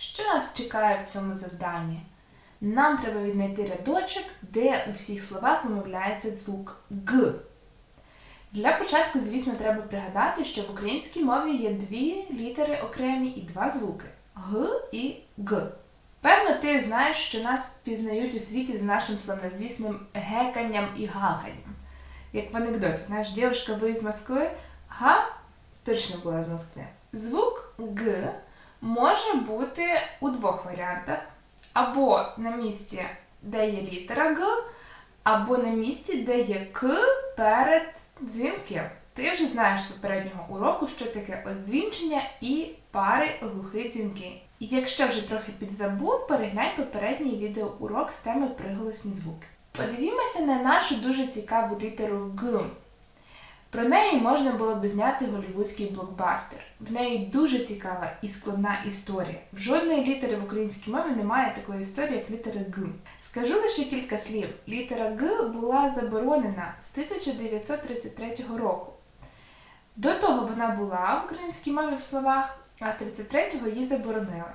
Що нас чекає в цьому завданні? Нам треба віднайти рядочок, де у всіх словах вимовляється звук Г. Для початку, звісно, треба пригадати, що в українській мові є дві літери окремі і два звуки Г і Г. Певно, ти знаєш, що нас пізнають у світі з нашим славнозвісним геканням і гаканням. Як в анекдоті, знаєш, дівчинка, ви з Москви, га точно була з Москви. Звук Г може бути у двох варіантах: або на місці, де є літера Г, або на місці, де є К перед дзвінком. Ти вже знаєш з попереднього уроку, що таке одзвінчення і пари глухі дзвінки. І якщо вже трохи підзабув, переглянь попередній відеоурок з теми приголосні звуки. Подивімося на нашу дуже цікаву літеру Г. Про неї можна було би зняти голівудський блокбастер. В неї дуже цікава і складна історія. В жодної літери в українській мові немає такої історії, як літера Г. Скажу лише кілька слів. Літера Г була заборонена з 1933 року. До того вона була в українській мові в словах, а з 33-го її заборонили.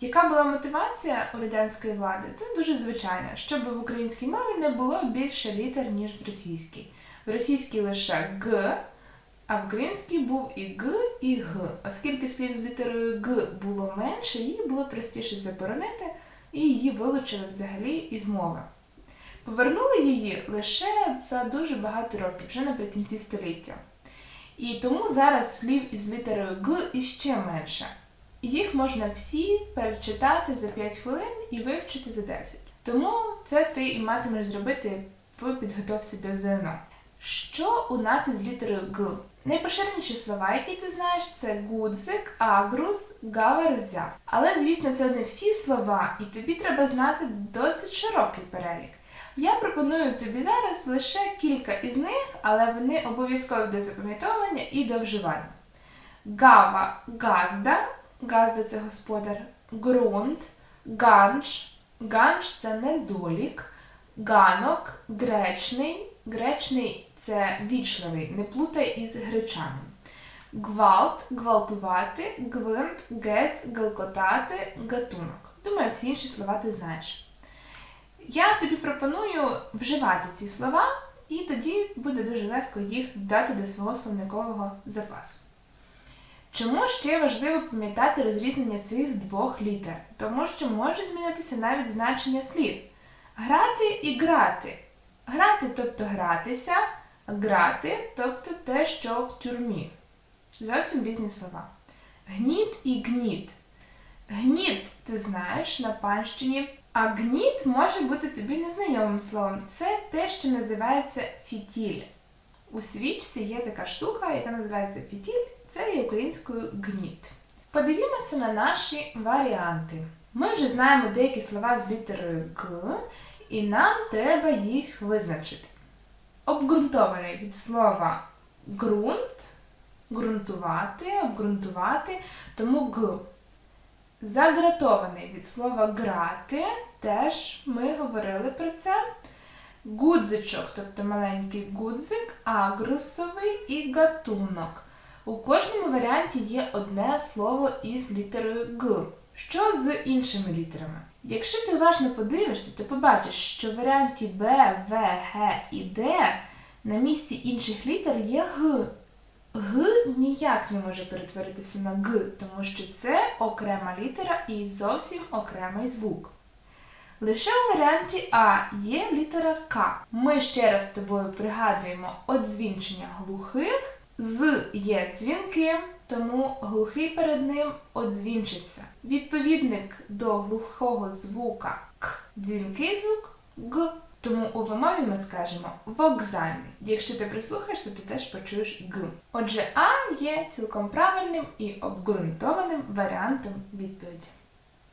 Яка була мотивація у радянської влади? Це дуже звичайна, щоб в українській мові не було більше літер, ніж в російській. В російській лише Г, а в українській був і Г, і Г. Оскільки слів з літерою Г було менше, її було простіше заборонити, і її вилучили взагалі із мови. Повернули її лише за дуже багато років, вже наприкінці століття. І тому зараз слів із літерою Г іще менше. Їх можна всі перечитати за 5 хвилин і вивчити за 10. Тому це ти і матимеш зробити в підготовці до ЗНО. Що у нас із літерою Г? Найпоширеніші слова, які ти знаєш, це гудзик, агрус, гаверзя. Але, звісно, це не всі слова, і тобі треба знати досить широкий перелік. Я пропоную тобі зараз лише кілька із них, але вони обов'язкові до запам'ятовування і до вживання. Гава газда, газда це господар, ґрунт, ганж, ганж це недолік, ганок, гречний, гречний це вічливий, не плутай із гречаним. Гвалт, гвалтувати, гвинт, гець, галкотати, гатунок. Думаю, всі інші слова ти знаєш. Я тобі пропоную вживати ці слова, і тоді буде дуже легко їх додати до свого словникового запасу. Чому ще важливо пам'ятати розрізнення цих двох літер? Тому що може змінитися навіть значення слів. Грати і грати. Грати, тобто гратися, грати, тобто те, що в тюрмі. Зовсім різні слова. Гніт і гніт. Гніт, ти знаєш, на панщині. А гніт може бути тобі незнайомим словом. Це те, що називається фітіль. У свічці є така штука, яка називається фітіль, це є українською гніт. Подивімося на наші варіанти. Ми вже знаємо деякі слова з літерою Г, і нам треба їх визначити. Обґрунтований від слова ґрунт, ґрунтувати, обґрунтувати, тому Г. Загратований від слова грати, теж ми говорили про це. Гудзичок, тобто маленький гудзик, агрусовий і гатунок. У кожному варіанті є одне слово із літерою Г. Що з іншими літерами? Якщо ти уважно подивишся, то побачиш, що в варіанті Б, В, Г і Д на місці інших літер є Г. Г ніяк не може перетворитися на Г, тому що це окрема літера і зовсім окремий звук. Лише у варіанті А є літера К. Ми ще раз з тобою пригадуємо одзвінчення глухих, з є дзвінки, тому глухий перед ним одзвінчиться. Відповідник до глухого звука К дзвінкий звук Г. Тому у вимові ми скажемо вокзальний. Якщо ти прислухаєшся, то теж почуєш Г. Отже, А є цілком правильним і обґрунтованим варіантом відповіді.